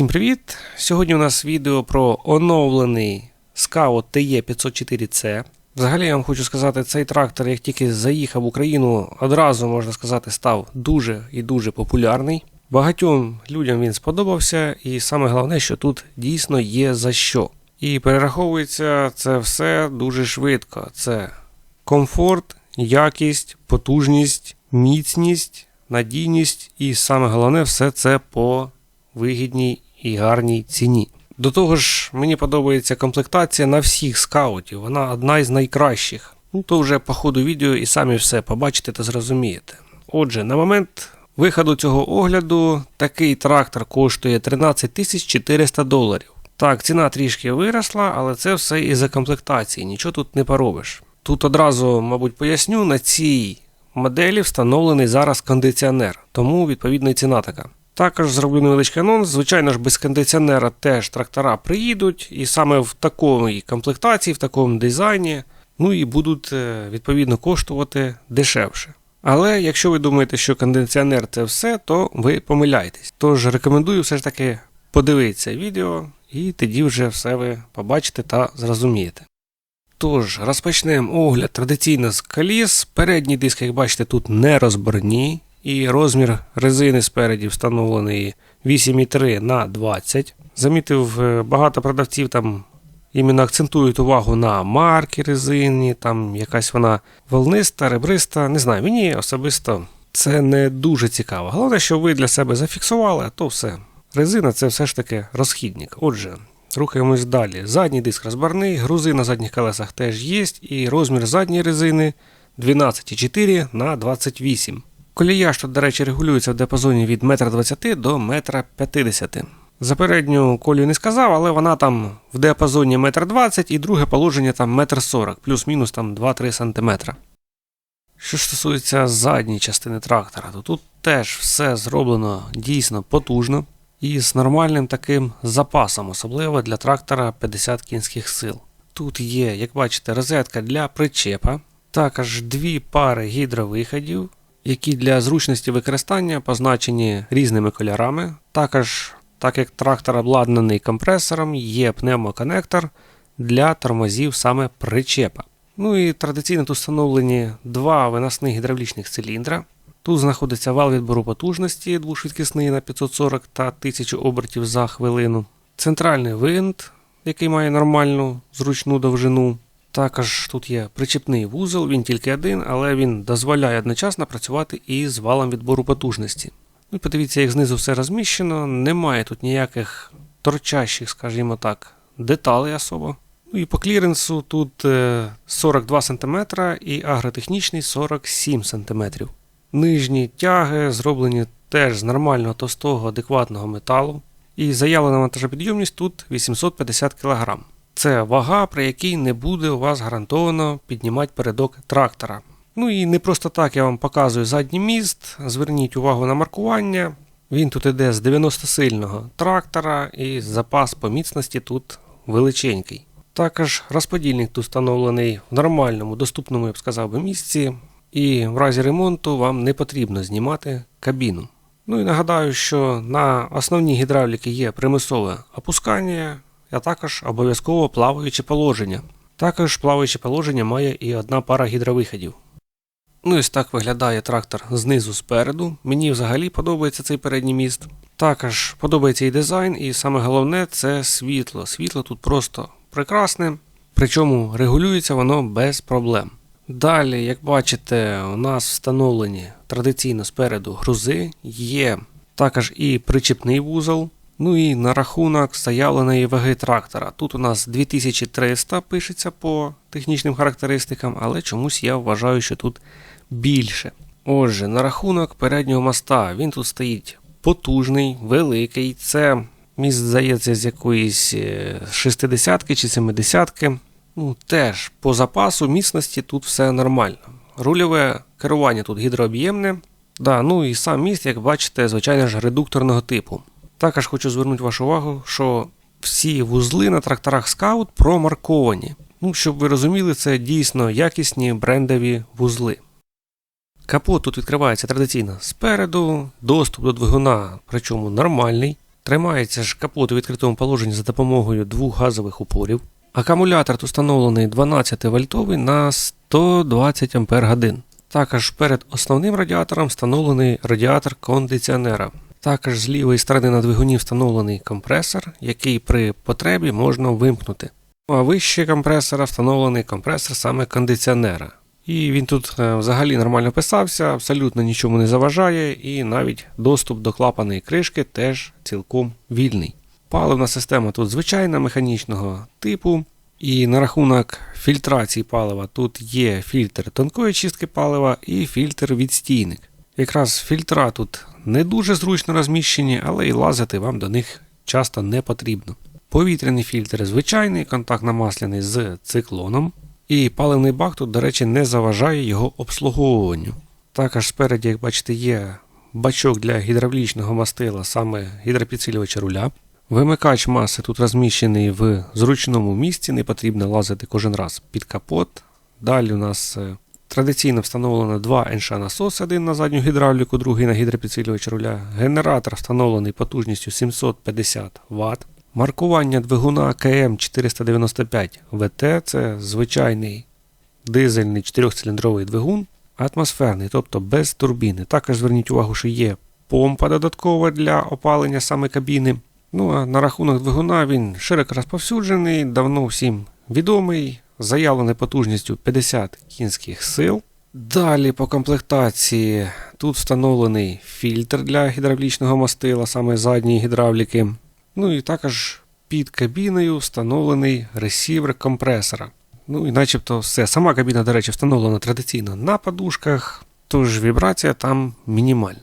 Всім привіт! Сьогодні у нас відео про оновлений Scout TE504C. Взагалі я вам хочу сказати, цей трактор, як тільки заїхав в Україну, одразу можна сказати, став дуже і дуже популярний. Багатьом людям він сподобався, і саме головне, що тут дійсно є за що. І перераховується це все дуже швидко. Це комфорт, якість, потужність, міцність, надійність і саме головне, все це по вигідній і гарній ціні. До того ж, мені подобається комплектація на всіх скаутів, вона одна із найкращих. Ну то вже по ходу відео і самі все побачите та зрозумієте. Отже, на момент виходу цього огляду такий трактор коштує 13 400 доларів. Так, ціна трішки виросла, але це все із-за комплектації, нічого тут не поробиш. Тут одразу, мабуть, поясню, на цій моделі встановлений зараз кондиціонер, тому відповідна ціна така. Також зроблю невеличкий анонс. Звичайно ж, без кондиціонера теж трактора приїдуть, і саме в такій комплектації, в такому дизайні, ну і будуть е, відповідно коштувати дешевше. Але якщо ви думаєте, що кондиціонер це все, то ви помиляєтесь. Тож рекомендую все ж таки подивитися відео, і тоді вже все ви побачите та зрозумієте. Тож, розпочнемо огляд традиційно з коліс. Передній диск, як бачите, тут не розборні, і розмір резини спереді встановлений 8,3 на 20. Замітив, е, багато продавців там іменно акцентують увагу на марки резині, там якась вона волниста, ребриста. Не знаю, мені особисто це не дуже цікаво. Головне, що ви для себе зафіксували, то все. Резина це все ж таки розхідник. Отже, рухаємось далі. Задній диск розбарний, грузи на задніх колесах теж є, і розмір задньої резини 12,4 на 28 Колія, що, до речі, регулюється в диапазоні від 1,20 м до 1,50 м. За передню колію не сказав, але вона там в діапазоні 1,20 м і друге положення там 1,40 м, плюс-мінус там 2-3 см. Що ж стосується задньої частини трактора, то тут теж все зроблено дійсно потужно і з нормальним таким запасом, особливо для трактора 50 кінських сил. Тут є, як бачите, розетка для причепа, також дві пари гідровиходів які для зручності використання позначені різними кольорами. Також, так як трактор обладнаний компресором, є пневмоконектор для тормозів саме причепа. Ну і традиційно тут встановлені два виносних гідравлічних циліндра. Тут знаходиться вал відбору потужності двошвидкісний на 540 та 1000 обертів за хвилину. Центральний винт, який має нормальну зручну довжину. Також тут є причепний вузол, він тільки один, але він дозволяє одночасно працювати і з валом відбору потужності. Ну, Подивіться, як знизу все розміщено, немає тут ніяких торчащих, скажімо так, деталей особо. Ну і по кліренсу тут 42 е, см і агротехнічний 47 см. Нижні тяги зроблені теж з нормального товстого адекватного металу. І заявлена вантажопідйомність тут 850 кг. Це вага, при якій не буде у вас гарантовано піднімати передок трактора. Ну і не просто так я вам показую задній міст. Зверніть увагу на маркування. Він тут іде з 90-сильного трактора, і запас по міцності тут величенький. Також розподільник тут встановлений в нормальному, доступному, я б сказав би, місці, і в разі ремонту вам не потрібно знімати кабіну. Ну і нагадаю, що на основній гідравліки є примусове опускання а також обов'язково плаваюче положення. Також плаваюче положення має і одна пара гідровиходів. Ну ось так виглядає трактор знизу спереду. Мені взагалі подобається цей передній міст. Також подобається і дизайн, і саме головне це світло. Світло тут просто прекрасне, причому регулюється воно без проблем. Далі, як бачите, у нас встановлені традиційно спереду грузи, є також і причепний вузол. Ну і на рахунок заявленої ваги трактора. Тут у нас 2300 пишеться по технічним характеристикам, але чомусь я вважаю, що тут більше. Отже, на рахунок переднього моста він тут стоїть потужний, великий. Це міст, здається, з якоїсь 60-ки е, чи 70-ки. Ну, Теж по запасу міцності тут все нормально. Рульове керування тут гідрооб'ємне. Да, Ну і сам міст, як бачите, звичайно ж редукторного типу. Також хочу звернути вашу увагу, що всі вузли на тракторах Scout промарковані. Ну, Щоб ви розуміли, це дійсно якісні брендові вузли. Капот тут відкривається традиційно спереду, доступ до двигуна, причому нормальний. Тримається ж капот у відкритому положенні за допомогою двох газових упорів. Акумулятор тут встановлений 12 вольтовий на 120 Ампер годин. Також перед основним радіатором встановлений радіатор кондиціонера. Також з лівої сторони на двигуні встановлений компресор, який при потребі можна вимкнути. Ну, А вище компресора встановлений компресор саме кондиціонера. І він тут е, взагалі нормально писався, абсолютно нічому не заважає, і навіть доступ до клапаної кришки теж цілком вільний. Паливна система тут звичайна механічного типу. І на рахунок фільтрації палива тут є фільтр тонкої чистки палива і фільтр відстійник. Якраз фільтра тут не дуже зручно розміщені, але і лазити вам до них часто не потрібно. Повітряний фільтр звичайний, контактно-масляний з циклоном. І паливний бак тут, до речі, не заважає його обслуговуванню. Також спереді, як бачите, є бачок для гідравлічного мастила, саме гідропідсилювача руля. Вимикач маси тут розміщений в зручному місці, не потрібно лазити кожен раз під капот. Далі у нас е, традиційно встановлено два НШ насоси, один на задню гідравліку, другий на гідропідсилювач руля. Генератор встановлений потужністю 750 Вт. Маркування двигуна КМ 495 ВТ це звичайний дизельний 4-циліндровий двигун, атмосферний, тобто без турбіни. Також зверніть увагу, що є помпа додаткова для опалення саме кабіни. Ну а на рахунок двигуна він широко розповсюджений, давно всім відомий, заявлений потужністю 50 кінських сил. Далі по комплектації тут встановлений фільтр для гідравлічного мастила, саме задньої гідравліки. Ну і також під кабіною встановлений ресівер компресора. Ну і начебто все. Сама кабіна, до речі, встановлена традиційно на подушках, тож вібрація там мінімальна.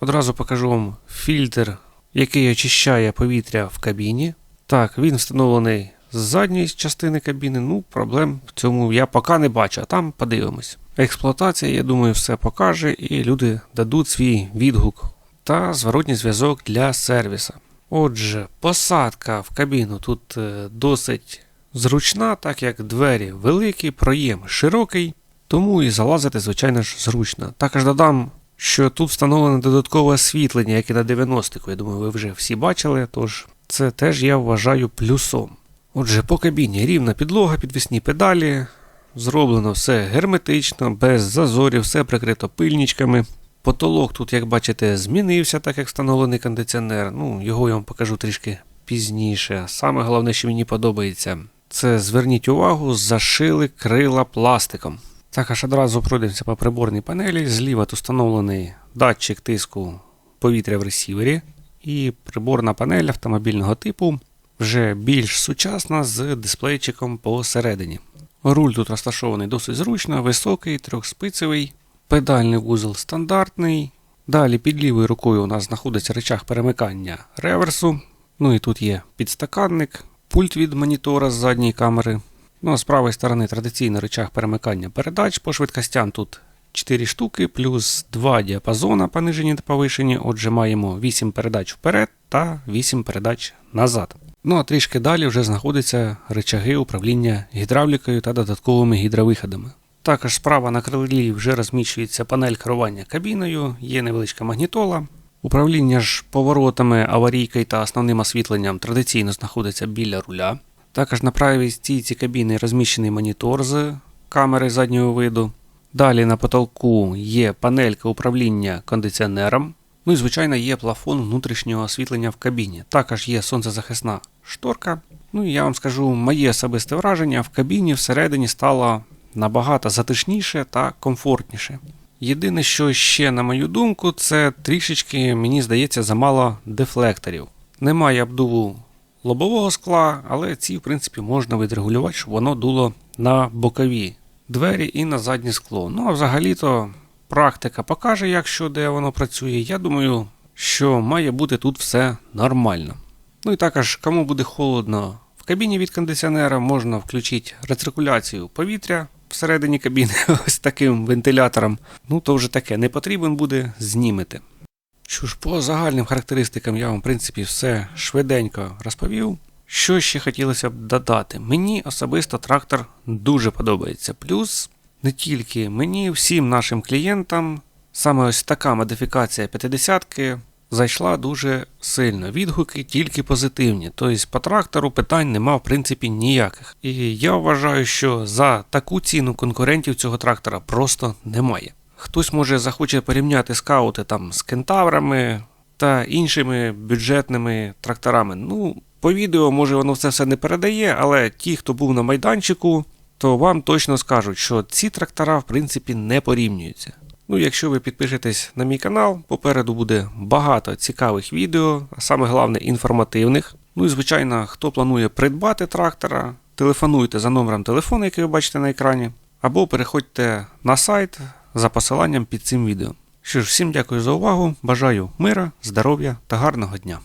Одразу покажу вам фільтр, який очищає повітря в кабіні. Так, він встановлений з задньої частини кабіни. Ну, проблем в цьому я поки не бачу, а там подивимось. Експлуатація, я думаю, все покаже, і люди дадуть свій відгук та зворотній зв'язок для сервіса. Отже, посадка в кабіну тут е, досить зручна, так як двері великі, проєм широкий, тому і залазити, звичайно ж, зручно. Також додам, що тут встановлене додаткове освітлення, як і на 90-ку. Я думаю, ви вже всі бачили, тож це теж я вважаю плюсом. Отже, по кабіні рівна підлога, підвісні педалі. Зроблено все герметично, без зазорів, все прикрито пильничками. Потолок тут, як бачите, змінився, так як встановлений кондиціонер. Ну, його я вам покажу трішки пізніше. Саме головне, що мені подобається, це зверніть увагу, зашили крила пластиком. Також одразу пройдемося по приборній панелі. Зліва тут встановлений датчик тиску повітря в ресівері і приборна панель автомобільного типу, вже більш сучасна з дисплейчиком посередині. Руль тут розташований досить зручно, високий, трьохспицевий. Педальний вузол стандартний. Далі під лівою рукою у нас знаходиться речах перемикання реверсу. Ну і тут є підстаканник, пульт від монітора з задньої камери. Ну а з правої сторони традиційний речах перемикання передач по швидкостям тут 4 штуки, плюс 2 діапазона понижені та повишені. Отже, маємо 8 передач вперед та 8 передач назад. Ну а трішки далі вже знаходяться речаги управління гідравлікою та додатковими гідровиходами. Також справа на крилі вже розміщується панель керування кабіною, є невеличка магнітола. Управління ж поворотами, аварійкою та основним освітленням традиційно знаходиться біля руля. Також на правій стійці кабіни розміщений монітор з камери заднього виду. Далі на потолку є панелька управління кондиціонером. Ну і, звичайно, є плафон внутрішнього освітлення в кабіні. Також є сонцезахисна шторка. Ну і я вам скажу, моє особисте враження в кабіні всередині стало набагато затишніше та комфортніше. Єдине, що ще, на мою думку, це трішечки, мені здається, замало дефлекторів. Немає обдуву лобового скла, але ці, в принципі, можна відрегулювати, щоб воно дуло на бокові двері і на заднє скло. Ну а взагалі-то практика покаже, як що де воно працює. Я думаю, що має бути тут все нормально. Ну і також, кому буде холодно в кабіні від кондиціонера, можна включити рециркуляцію повітря всередині кабіни ось таким вентилятором. Ну, то вже таке не потрібен буде, знімете. Що ж, по загальним характеристикам я вам, в принципі, все швиденько розповів. Що ще хотілося б додати? Мені особисто трактор дуже подобається. Плюс не тільки мені, всім нашим клієнтам, саме ось така модифікація 50-ки зайшла дуже сильно. Відгуки тільки позитивні. Тобто по трактору питань нема в принципі ніяких. І я вважаю, що за таку ціну конкурентів цього трактора просто немає. Хтось може захоче порівняти скаути там з кентаврами та іншими бюджетними тракторами. Ну, по відео, може, воно все все не передає, але ті, хто був на майданчику, то вам точно скажуть, що ці трактора, в принципі, не порівнюються. Ну, якщо ви підпишетесь на мій канал, попереду буде багато цікавих відео, а саме головне інформативних. Ну і звичайно, хто планує придбати трактора, телефонуйте за номером телефону, який ви бачите на екрані, або переходьте на сайт за посиланням під цим відео. Що ж, всім дякую за увагу, бажаю мира, здоров'я та гарного дня.